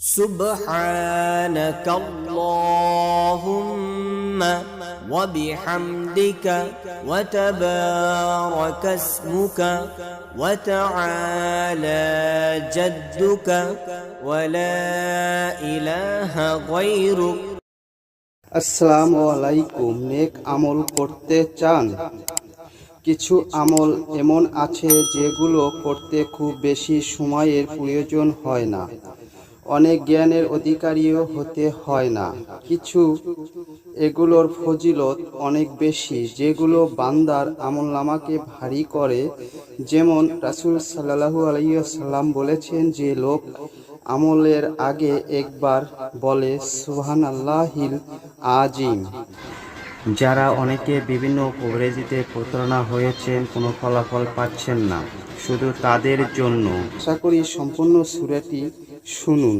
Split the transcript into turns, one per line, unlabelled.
سبحانك اللهم وبحمدك وتبارك اسمك وتعالى جدك ولا إله غيرك
আসসালামু আলাইকুম নেক আমল করতে চান কিছু আমল এমন আছে যেগুলো করতে খুব বেশি সময়ের প্রয়োজন হয় না অনেক জ্ঞানের অধিকারীও হতে হয় না। কিছু এগুলোর ফজিলত অনেক বেশি, যেগুলো বান্দার আমল নামাকে ভারী করে। যেমন রাসুল সাল্লাহু আলাইসাল্লাম বলেছেন যে, লোক আমলের আগে একবার বলে সুহান আল্লাহিল আজিম যারা অনেকে বিভিন্ন কভারেজিতে প্রতারণা হয়েছেন, কোনো ফলাফল পাচ্ছেন না, শুধু তাদের জন্য। আশা করি সম্পূর্ণ সুরাটি শুনুন